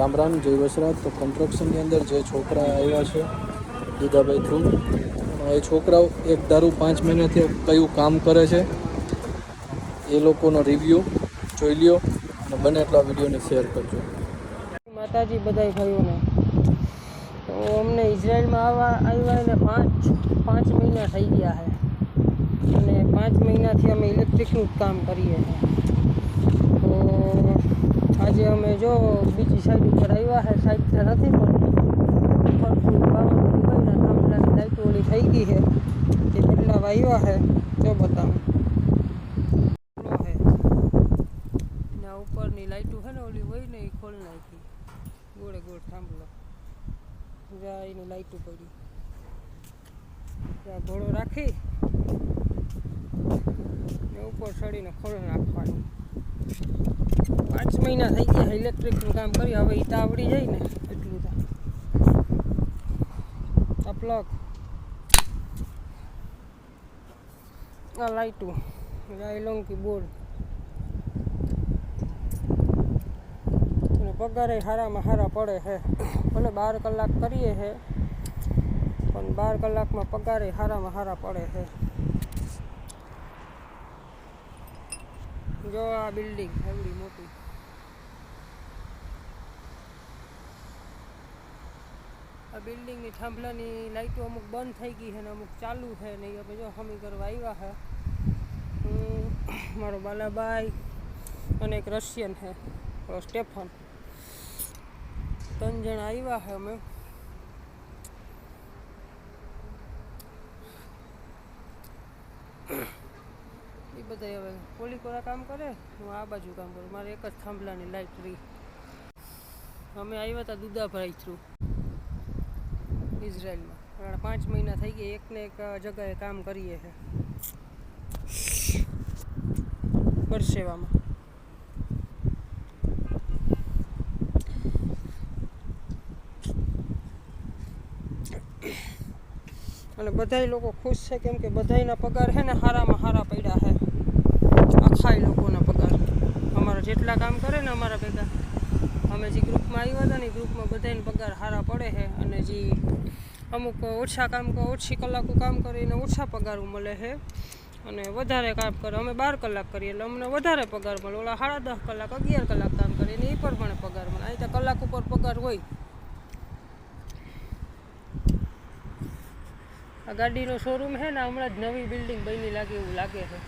રામ રામ જય વસરાજ તો કન્સ્ટ્રક્શનની અંદર જે છોકરા આવ્યા છે, દુધાભાઈ થ્રુ એ છોકરાઓ એક દારૂ પાંચ મહિનાથી કયું કામ કરે છે, એ લોકોનો રિવ્યૂ જોઈ લ્યો અને બને એટલા વિડીયોને શેર કરજો. માતાજી બધાય ભાઈઓને, તો અમને ઇઝરાયલમાં આવવા આવ્યા એને પાંચ પાંચ મહિના થઈ ગયા છે. અને પાંચ મહિનાથી અમે ઇલેક્ટ્રિકનું જ કામ કરીએ છીએ. આજે અમે જો બીજી સાઈડ ઉપર આવ્યા છે સાઈડ તો નથી પણ લાઈટો થઈ ગઈ છે તે બદલાવ આવ્યા છે, જો બતાવું. ઉપરની લાઈટો છે ને ઓલી હોય ને એ ખોલ નાખી. ગોળે ગોળ થાંભલો. જા એની લાઈટો પડી. ત્યાં ઘોડો રાખી. ને ઉપર ચડીને ખોલ નાખવાની. પાંચ મહિના થઈ ગયા ઇલેક્ટ્રિકનું કામ કર્યું. હવે ઈ તો આવડી જાય ને, એટલું તો. આ લાઈટું. આ બોર્ડ પગારે હારામાં હારા પડે છે. ભલે બાર કલાક કરીએ છે, પણ બાર કલાકમાં પગારે હારામાં હારા પડે છે. જો આ બિલ્ડિંગ એવડી મોટી. આ બિલ્ડિંગની થાંભલાની લાઈટો અમુક બંધ થઈ ગઈ છે ને અમુક ચાલુ છે ને એ હવે જો હમી કરવા આવ્યા છે. હું, મારો બાલાભાઈ અને એક રશિયન છે પેલો સ્ટેફન. ત્રણ જણા આવ્યા છે અમે. એ બધા હવે પોલીકોરા કામ કરે? હું આ બાજુ કામ કરું. મારે એક જ થાંભલાની લાઈટ રહી. અમે આવ્યા હતા દુદાભાઈ થ્રુ. ઇઝરાયલમાં. પાંચ મહિના થઈ ગયા, એકને એક જગાએ કામ કરીએ છે પરસેવામાં. અને બધાય લોકો ખુશ છે કેમ કે બધાયના પગાર છે ને હારામાં હારા પડ્યા છે આખાય લોકોનો પગાર. અમારા જેટલા કામ કરે ને અમારા ભેગા. અમે જે ગ્રુપમાં આવ્યા હતા ને ગ્રુપમાં બધાને પગાર સારા પડે છે અને જે અમુક ઓછા કામ ઓછી કલાકો કામ કરે એને ઓછા પગાર મળે છે. અને વધારે કામ કરે. અમે બાર કલાક કરીએ એટલે અમને વધારે પગાર મળે. ઓલા સાડા દસ કલાક, અગિયાર કલાક કામ કરે એને એ પ્રમાણે પગાર મળે. અહીં તો કલાક ઉપર પગાર હોય. આ ગાડીનો શોરૂમ છે ને, હમણાં જ નવી બિલ્ડિંગ બની લાગે એવું લાગે છે.